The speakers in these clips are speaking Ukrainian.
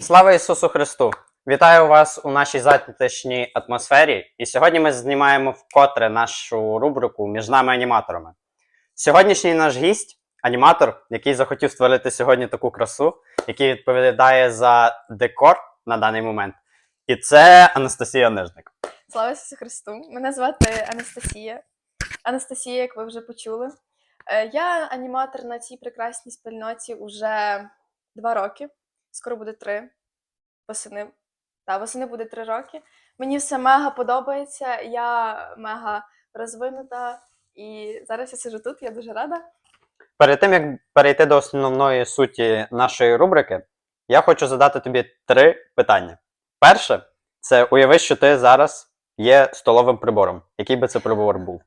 Слава Ісусу Христу! Вітаю вас у нашій затишній атмосфері. І сьогодні ми знімаємо вкотре нашу рубрику між нами аніматорами. Сьогоднішній наш гість аніматор, який захотів створити сьогодні таку красу, який відповідає за декор на даний момент. І це Анастасія Нижник. Слава Ісусу Христу! Мене звати Анастасія. Анастасія, як ви вже почули. Е, Я аніматор на цій прекрасній спільноті уже два роки. Скоро буде три. Восени. Та, восени буде три роки. Мені все мега подобається. Я мега розвинута. І зараз я сиджу тут, я дуже рада. Перед тим як перейти до основної суті нашої рубрики, я хочу задати тобі три питання. Перше, це уяви, що ти зараз є столовим прибором. Який би це прибор був?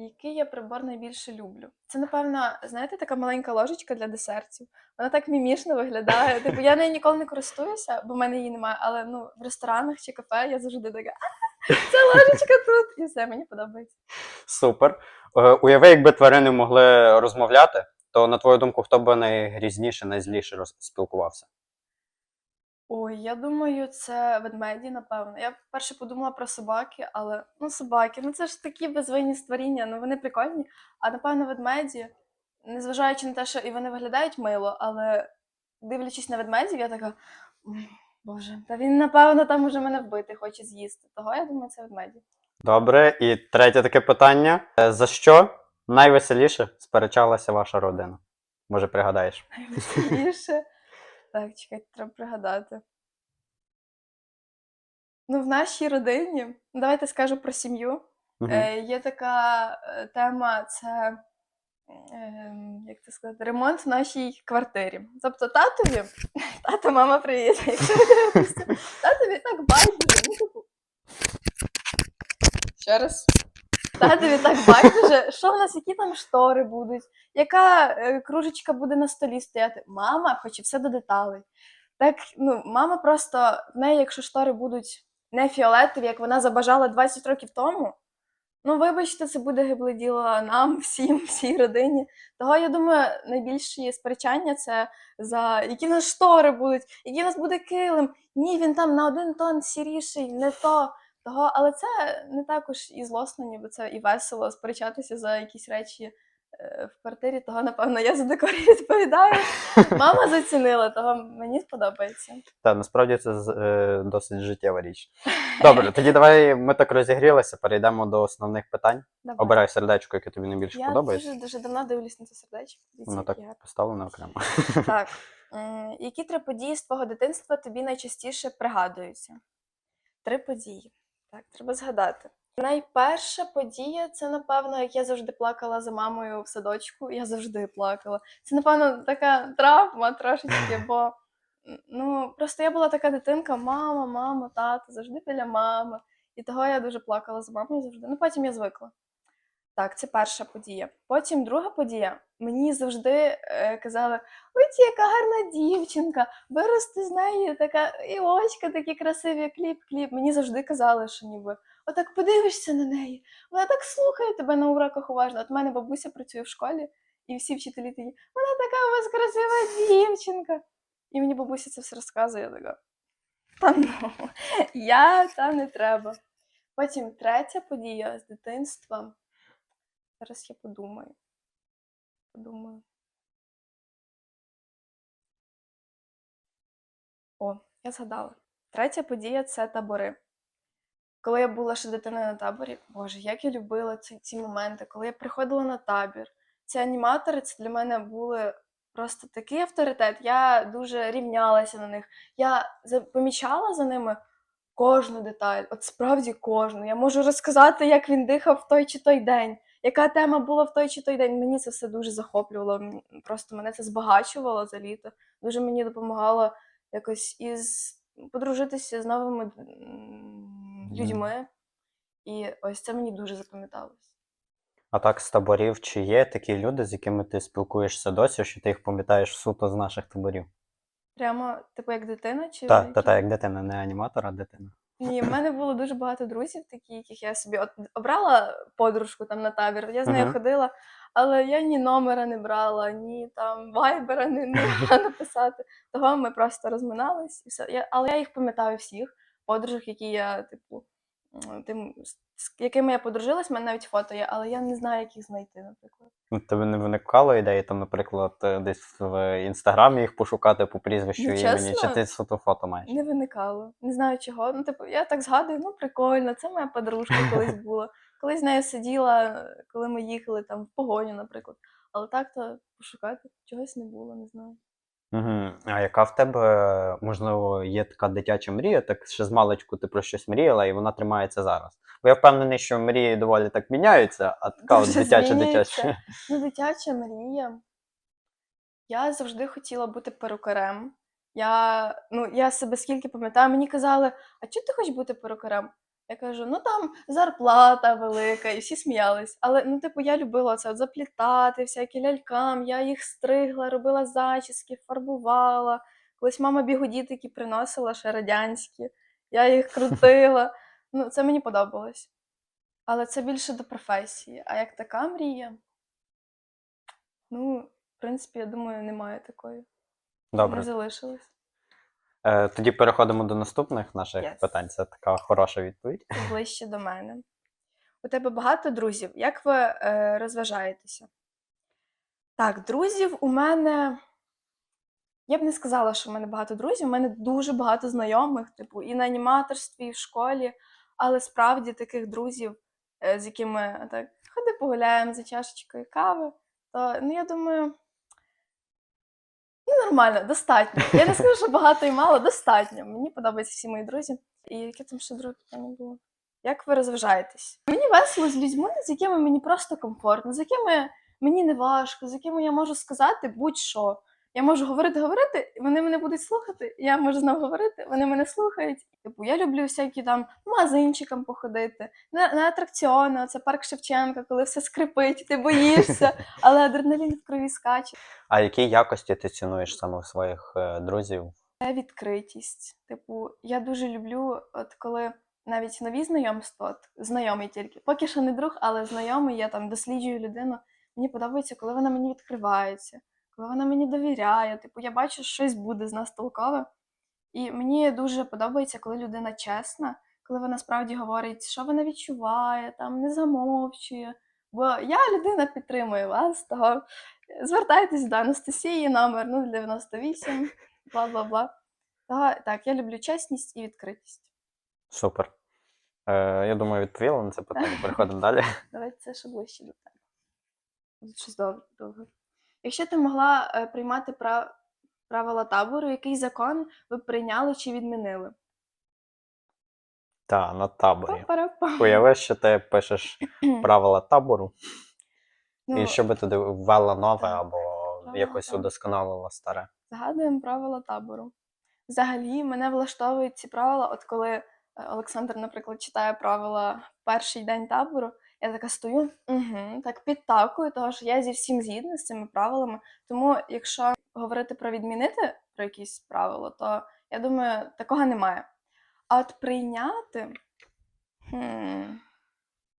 Який я прибор найбільше люблю? Це, напевно, знаєте, така маленька ложечка для десертів. Вона так мімішно виглядає. Типу, я нею ніколи не користуюся, бо в мене її немає, але ну, в ресторанах чи кафе я завжди така. «А, Це ложечка тут! І все, мені подобається. Супер. Е, Уяви, якби тварини могли розмовляти, то на твою думку, хто б найгрізніше, найзліше спілкувався? Ой, я думаю, це ведмеді, напевно. Я перше подумала про собаки, але ну собаки, ну це ж такі безвинні створіння, ну вони прикольні. А напевно, ведмеді, незважаючи на те, що і вони виглядають мило, але дивлячись на ведмедів, я така. Боже, та він, напевно, там уже мене вбити хоче з'їсти. Того я думаю, це ведмеді. Добре, і третє таке питання: Е, за що найвеселіше сперечалася ваша родина? Може, пригадаєш? Найвеселіше. Так, чекайте, треба пригадати. Ну, в нашій родині, давайте скажу про сім'ю. Мгм. Е, є така е, тема, це е, як це сказати, ремонт в нашій квартирі. Тобто татові, тато, мама, привіт. Якщо ви дивитеся, татові так байдуже. Ну, типу. Ще раз. Татові так байдуже, що в нас, які там штори будуть, яка е, кружечка буде на столі стояти. Мама хоче все до деталей. Так, ну, мама просто в неї, якщо штори будуть не фіолетові, як вона забажала 20 років тому, Ну, вибачте, це буде гибле діло нам, всім, всій родині. Того, я думаю, найбільші сперечання це за які нас штори будуть, який в нас буде килим. Ні, він там на один тон сіріший, не то. Того, але це не також і злосно, ніби це і весело сперечатися за якісь речі е, в квартирі. Того, напевно, я за декор відповідаю. Мама зацінила, того мені сподобається. Та насправді це е, досить життєва річ. Добре, тоді давай ми так розігрілися, перейдемо до основних питань. Давай. Обирай сердечко, яке тобі найбільше Я подобається. дуже, дуже давно дивлюсь на це сердечко. Воно так яке поставлено окремо. Так. Які три події з твого дитинства тобі найчастіше пригадуються? Три події. Так, треба згадати. Найперша подія це, напевно, як я завжди плакала за мамою в садочку. Я завжди плакала. Це, напевно, така травма трошечки, бо ну, просто я була така дитинка, мама, мама, тато, завжди біля мами. І того я дуже плакала за мамою завжди. Ну, потім я звикла. Так, це перша подія. Потім друга подія. Мені завжди е, казали: ой, ці яка гарна дівчинка, вирости з неї така і очка такі красиві, кліп, кліп. Мені завжди казали, що ніби отак подивишся на неї. Вона так слухає тебе на уроках уважно. От мене бабуся працює в школі, і всі вчителі такі, вона така у вас красива дівчинка. І мені бабуся це все розказує. Я така. Та ну, я та не треба. Потім третя подія з дитинства. Зараз я подумаю. Подумаю. О, я згадала. Третя подія це табори. Коли я була ще дитиною на таборі, боже, як я любила ці, ці моменти, коли я приходила на табір. Ці аніматори це для мене були просто такий авторитет. Я дуже рівнялася на них. Я помічала за ними кожну деталь, от справді кожну. Я можу розказати, як він дихав в той чи той день яка тема була в той чи той день. Мені це все дуже захоплювало. Просто мене це збагачувало за літо. Дуже мені допомагало якось із подружитися з новими людьми. І ось це мені дуже запам'яталось. А так, з таборів, чи є такі люди, з якими ти спілкуєшся досі, що ти їх пам'ятаєш суто з наших таборів? Прямо, типу, як дитина, чи Так, та, та, як дитина, не аніматор, а дитина. Ні, в мене було дуже багато друзів, такі, яких я собі от обрала подружку там на табір. Я з нею Ага. ходила. але я ні номера не брала, ні там вайбера не, не могла написати. Того ми просто розминались і все. Я, але я їх пам'ятаю всіх подружок, які я, типу, тим, з якими я подружилась, в мене навіть фото є, але я не знаю, як їх знайти, наприклад. Ну, тебе не виникало ідеї, там, наприклад, е, десь в інстаграмі їх пошукати по прізвищу Ну, імені, чи ти фото маєш? Не виникало. Не знаю чого. Ну, типу, я так згадую, ну прикольно, це моя подружка колись була. Колись з нею сиділа, коли ми їхали там в погоню, наприклад. Але так то пошукати чогось не було, не знаю. Угу. А яка в тебе, можливо, є така дитяча мрія, так ще з маличку ти про щось мріяла, і вона тримається зараз? Бо я впевнений, що мрії доволі так міняються, а така от дитяча дитяча. Ну, дитяча мрія. Я завжди хотіла бути перукарем. Я, ну, я себе скільки пам'ятаю, мені казали, а чого ти хочеш бути перукарем? Я кажу, ну там зарплата велика, і всі сміялись. Але ну, типу, я любила це от заплітати, всякі лялькам, я їх стригла, робила зачіски, фарбувала. Колись мама бігуді такі приносила ще радянські, я їх крутила. Ну, це мені подобалось. Але це більше до професії. А як така мрія? Ну, в принципі, я думаю, немає такої. Не Добре. залишилось. Е, тоді переходимо до наступних наших Yes. питань. Це така хороша відповідь. Ближче до мене. У тебе багато друзів. Як ви е, розважаєтеся? Так, друзів у мене. Я б не сказала, що в мене багато друзів. У мене дуже багато знайомих, типу, і на аніматорстві, і в школі. Але справді таких друзів, е, з якими так ходи погуляємо за чашечкою кави, то ну, я думаю, ну, нормально, достатньо. Я не скажу, що багато і мало, достатньо. Мені подобаються всі мої друзі. І яке там ще друге питання було? Як ви розважаєтесь? Мені весело з людьми, з якими мені просто комфортно, з якими мені не важко, з якими я можу сказати будь-що. Я можу говорити, говорити, і вони мене будуть слухати. Я можу знову говорити, вони мене слухають. Типу, я люблю всякі там магазинчикам походити, на, на атракціони, це парк Шевченка, коли все скрипить, ти боїшся, але адреналін в крові скаче. А які якості ти цінуєш саме своїх е, друзів? Це відкритість. Типу, я дуже люблю, от коли навіть нові знайомства, от, знайомий тільки, поки що не друг, але знайомий, я там досліджую людину. Мені подобається, коли вона мені відкривається, коли вона мені довіряє. Типу, я бачу, що щось буде з нас толкове. І мені дуже подобається, коли людина чесна, коли вона справді говорить, що вона відчуває, там не замовчує. Бо я людина підтримую вас, того звертайтесь до Анастасії, номер 098, бла бла бла. Та, так, я люблю чесність і відкритість. Супер. Е, я думаю, відповіла на це питання. Переходимо далі. Давайте це ще ближче до тебе. Щось довго. Якщо ти могла е, приймати правила табору, який закон ви б прийняли чи відмінили? Та, на таборі. Па-пара-па. Що ти пишеш правила табору, Ну, і що би туди ввела нове так. або якось табору. удосконалила старе. Згадуємо правила табору. Взагалі, мене влаштовують ці правила, от коли е, Олександр, наприклад, читає правила перший день табору, я така стою, угу, так підтакую, тому що я зі всім згідна з цими правилами. Тому, якщо говорити про відмінити про якісь правила, то я думаю, такого немає. А от прийняти. Хм,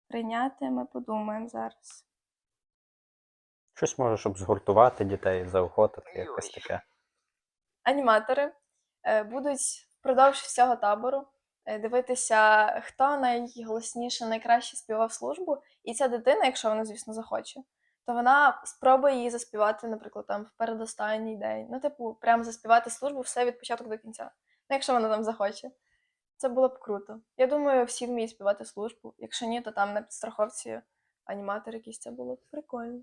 прийняти ми подумаємо зараз. Щось може, щоб згуртувати дітей, заохотити, якось таке. аніматори е, будуть впродовж всього табору дивитися, хто найголосніше, найкраще співав службу. І ця дитина, якщо вона, звісно, захоче, то вона спробує її заспівати, наприклад, там в передостанній день. Ну, типу, прямо заспівати службу все від початку до кінця. Ну, якщо вона там захоче. Це було б круто. Я думаю, всі вміють співати службу. Якщо ні, то там на підстраховці аніматор якийсь це було б прикольно.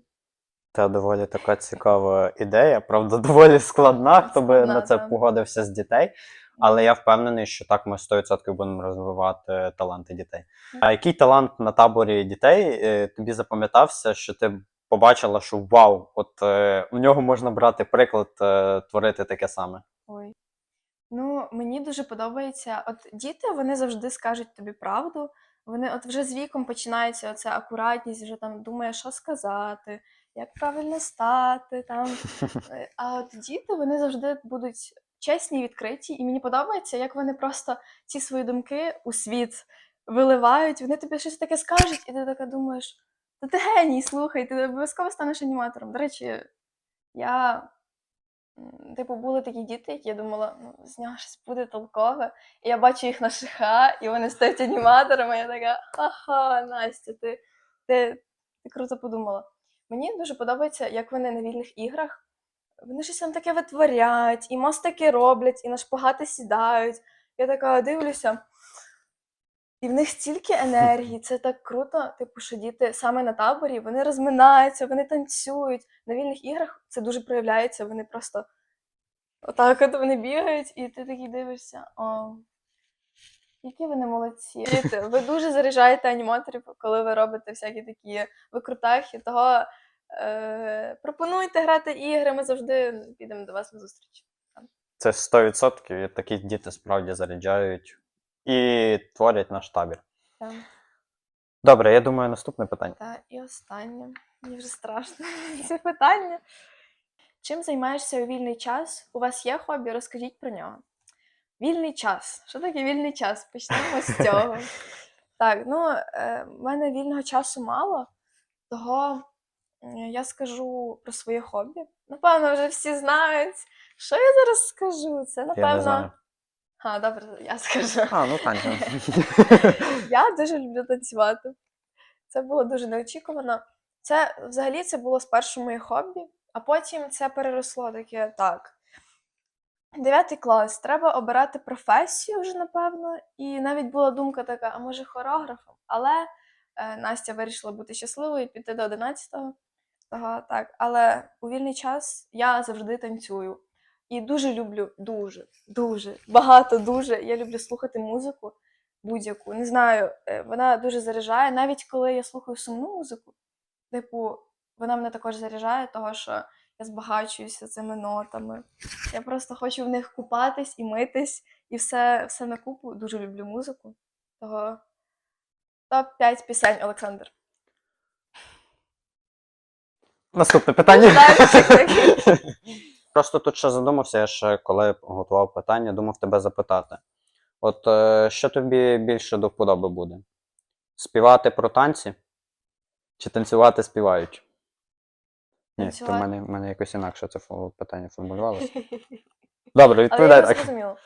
Це доволі така цікава ідея, правда, доволі складна, хто би на це погодився з дітей. Але я впевнений, що так ми 100% будемо розвивати таланти дітей. А який талант на таборі дітей е, тобі запам'ятався, що ти побачила, що вау, от е, у нього можна брати приклад, е, творити таке саме? Ой. Ну, мені дуже подобається. От діти вони завжди скажуть тобі правду. Вони от вже з віком починається оця акуратність, вже там думає, що сказати, як правильно стати. Там. Е, А от діти вони завжди будуть чесні і відкриті, і мені подобається, як вони просто ці свої думки у світ виливають. Вони тобі щось таке скажуть, і ти така думаєш: Та ти геній, слухай, ти обов'язково станеш аніматором. До речі, я, типу, були такі діти, які я думала, ну, з нього щось буде толкове. І я бачу їх на ШХ, і вони стають аніматорами. І Я така, ага, Настя, ти, ти, ти круто подумала. Мені дуже подобається, як вони на вільних іграх. Вони щось там таке витворять, і мостики роблять, і на шпагати сідають. Я така дивлюся. І в них стільки енергії, це так круто. Типу, що діти саме на таборі вони розминаються, вони танцюють. На вільних іграх це дуже проявляється. Вони просто отак от вони бігають, і ти такий дивишся. О, які вони молодці. Ви дуже заряджаєте аніматорів, коли ви робите всякі такі викрутахи. Того е, пропонуйте грати ігри, ми завжди підемо до вас на зустріч. Це 100%. і Такі діти справді заряджають і творять наш табір. Так. Добре, я думаю, наступне питання. Та і останнє. Мені вже страшно це питання. Чим займаєшся у вільний час? У вас є хобі? Розкажіть про нього. Вільний час. Що таке вільний час? Почнемо з цього. Так, ну, е, в мене вільного часу мало, того я скажу про своє хобі. Напевно, вже всі знають. Що я зараз скажу? Це, Я не напевно. знаю. А, добре, я скажу. А, ну танцю. Я дуже люблю танцювати. Це було дуже неочікувано. Це взагалі це було спершу моє хобі, а потім це переросло таке так. Дев'ятий клас, треба обирати професію вже, напевно. І навіть була думка така, а може хореографом. Але е, Настя вирішила бути щасливою і піти до 11-го. Того, так. Але у вільний час я завжди танцюю. І дуже люблю, дуже, дуже, багато дуже. Я люблю слухати музику будь-яку. Не знаю, е, вона дуже заряджає. Навіть коли я слухаю сумну музику, типу, вона мене також заряджає, того що я збагачуюся цими нотами. Я просто хочу в них купатись і митись, і все, все на купу. Дуже люблю музику. Того топ-5 пісень, Олександр. Наступне питання. Просто тут ще задумався, я ще коли готував питання, думав тебе запитати. От е, що тобі більше до вподоби буде? Співати про танці? Чи танцювати співаючи? Ні, то в мене, в мене якось інакше це фо- питання формулювалося. Добре, Але відповідай я не так. зрозуміла.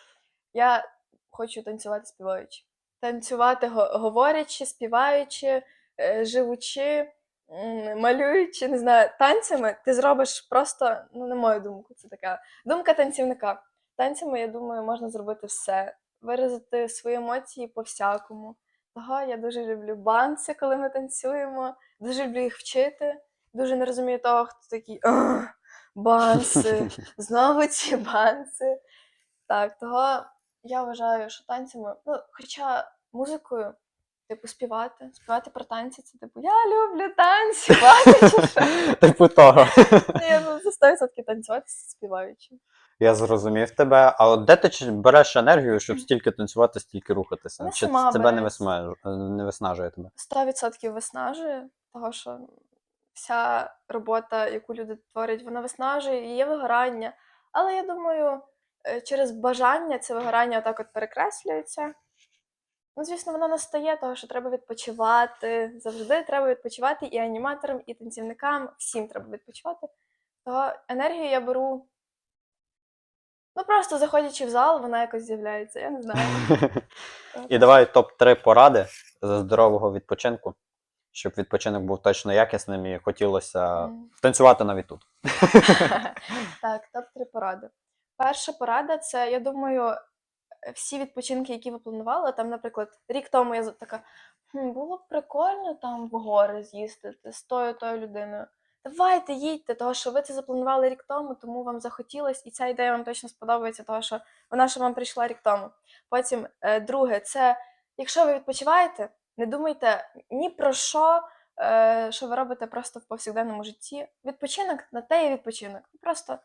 Я хочу танцювати співаючи. Танцювати го- говорячи, співаючи, е, живучи, м, малюючи, не знаю, танцями ти зробиш просто, ну, на мою думку, це така думка танцівника. Танцями, я думаю, можна зробити все, виразити свої емоції по-всякому. Того я дуже люблю банси, коли ми танцюємо, дуже люблю їх вчити. Дуже не розумію того, хто такий банси, знову ці банси. Так, того я вважаю, що танцями, ну, хоча музикою, типу, співати, співати про танці, це типу, я люблю танцювати. чи що? Типу того. Ну, Я ну, за 100% танцювати співаючи. Я зрозумів тебе. А от де ти береш енергію, щоб стільки танцювати, стільки рухатися? Ну, Чи сама тебе не не виснажує тебе? 100% виснажує, того що вся робота, яку люди творять, вона виснажує і є вигорання. Але я думаю, е, через бажання це вигорання так от перекреслюється. Ну, звісно, воно настає, того, що треба відпочивати. Завжди треба відпочивати і аніматорам, і танцівникам, всім треба відпочивати. Того енергію я беру. Ну, просто заходячи в зал, вона якось з'являється, я не знаю. І давай топ-3 поради за здорового відпочинку, щоб відпочинок був точно якісним і хотілося танцювати навіть тут. Так, топ-3 поради. Перша порада це, я думаю, всі відпочинки, які ви планували. Там, наприклад, рік тому я така, «Хм, було б прикольно там в гори з'їздити з тою тою людиною. Давайте їдьте, того що ви це запланували рік тому, тому вам захотілось, і ця ідея вам точно сподобається, того що вона ще вам прийшла рік тому. Потім, е, друге, це якщо ви відпочиваєте, не думайте ні про що, е, що ви робите просто в повсякденному житті. Відпочинок на те і відпочинок. Просто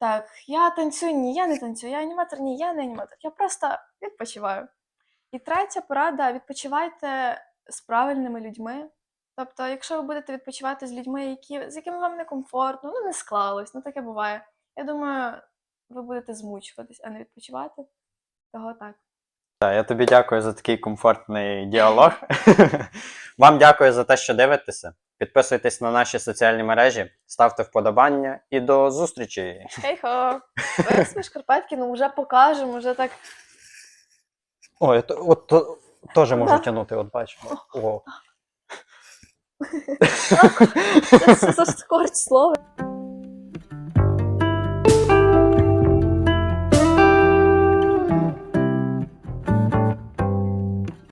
так, я танцюю, ні, я не танцюю, я аніматор, ні, я не аніматор. Я просто відпочиваю. І третя порада: відпочивайте з правильними людьми. Тобто, якщо ви будете відпочивати з людьми, які, з якими вам некомфортно, ну не склалось, ну таке буває. Я думаю, ви будете змучуватись, а не відпочивати. Того так. Так, я тобі дякую за такий комфортний діалог. Вам дякую за те, що дивитеся. Підписуйтесь на наші соціальні мережі, ставте вподобання і до зустрічі. Хей-хо! Ми шкарпетки, ну вже покажемо, вже так. Ой, то- от то, теж можу тягнути, от бачимо. О. Це, це, це скорч слово.